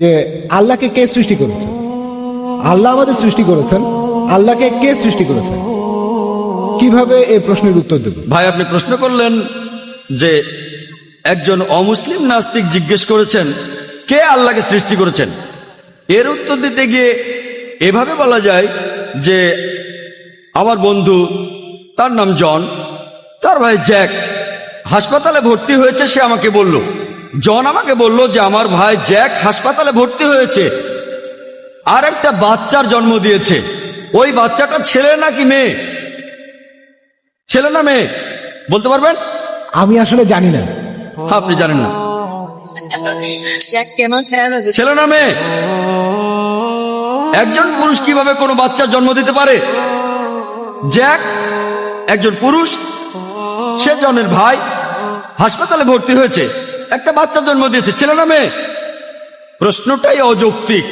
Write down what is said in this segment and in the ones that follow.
যে আল্লাহকে কে সৃষ্টি করেছে? আল্লাহ আমাদের সৃষ্টি করেছেন, আল্লাহকে কে সৃষ্টি করেছেন কীভাবে এই প্রশ্নের উত্তর দেব? ভাই, আপনি প্রশ্ন করলেন যে একজন অমুসলিম নাস্তিক জিজ্ঞেস করেছেন, কে আল্লাহকে সৃষ্টি করেছেন? এর উত্তর দিতে গিয়ে এভাবে বলা যায় যে আমার বন্ধু, তার নাম জন, তার ভাই জ্যাক, হাসপাতালে ভর্তি হয়েছে, সে আমাকে বলল। জন আমাকে বলল যে আমার ভাই জ্যাক হাসপাতালে ভর্তি হয়েছে আর একটা বাচ্চার জন্ম দিয়েছে। ওই বাচ্চাটা ছেলে নাকি মেয়ে? ছেলে না মেয়ে? বলতে পারবেন? আমি আসলে জানি না। আপনি জানেন না। ছেলে না মেয়ে? একজন পুরুষ কীভাবে কোনো বাচ্চার জন্ম দিতে পারে? জ্যাক একজন পুরুষ সে জনের ভাই হাসপাতালে ভর্তি হয়েছে। একটা বাচ্চা জন্ম দিয়েছে, ছেলে না মেয়ে? প্রশ্নটাই অযৌক্তিক।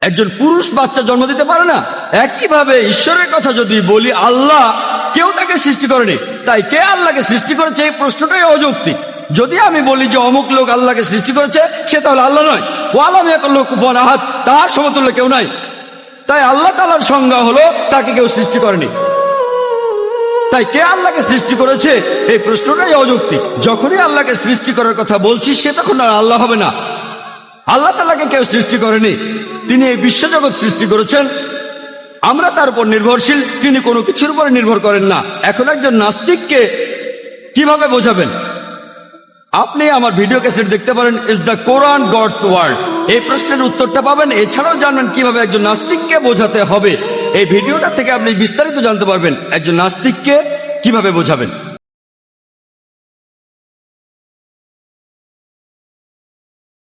একজন পুরুষ বাচ্চা জন্ম দিতে পারে না? একইভাবে ঈশ্বরের কথা যদি বলি, আল্লাহ কেউ তাকে সৃষ্টি করেনি। তাই কে আল্লাহকে সৃষ্টি করেছে? এই প্রশ্নটাই অযৌক্তিক। যদি আমি বলি যে অমুক লোক আল্লাহকে সৃষ্টি করেছে, সে তাহলে আল্লাহ নয়। ও আলম এক লোক উপন আহাত তার সমতুল্য কেউ নাই। তাই আল্লাহ তালার সংজ্ঞা হলো, তাকে কেউ সৃষ্টি করেনি। তাই কে আল্লাহকে সৃষ্টি করেছে? এই প্রশ্নটাই অযৌক্তিক। যখনই আল্লাহকে সৃষ্টি করার কথা বলছি, সে তখন আর আল্লাহ হবে না। আল্লাহ তালাকে কেউ সৃষ্টি করেনি। তিনি এই বিশ্বজগৎ সৃষ্টি করেছেন। আমরা তার উপর নির্ভরশীল। তিনি কোনো কিছুর উপরে নির্ভর করেন না। এখন একজন নাস্তিককে কীভাবে বোঝাবেন? আপনি আমার ভিডিও ক্যাসেট দেখতে পারেন। Is the Quran God's word এই প্রশ্নের উত্তরটা পাবেন। এছাড়াও জানবেন কীভাবে একজন নাস্তিককে বোঝাতে হবে। এই ভিডিওটা থেকে আপনি বিস্তারিত জানতে পারবেন একজন নাস্তিককে কীভাবে বোঝাবেন।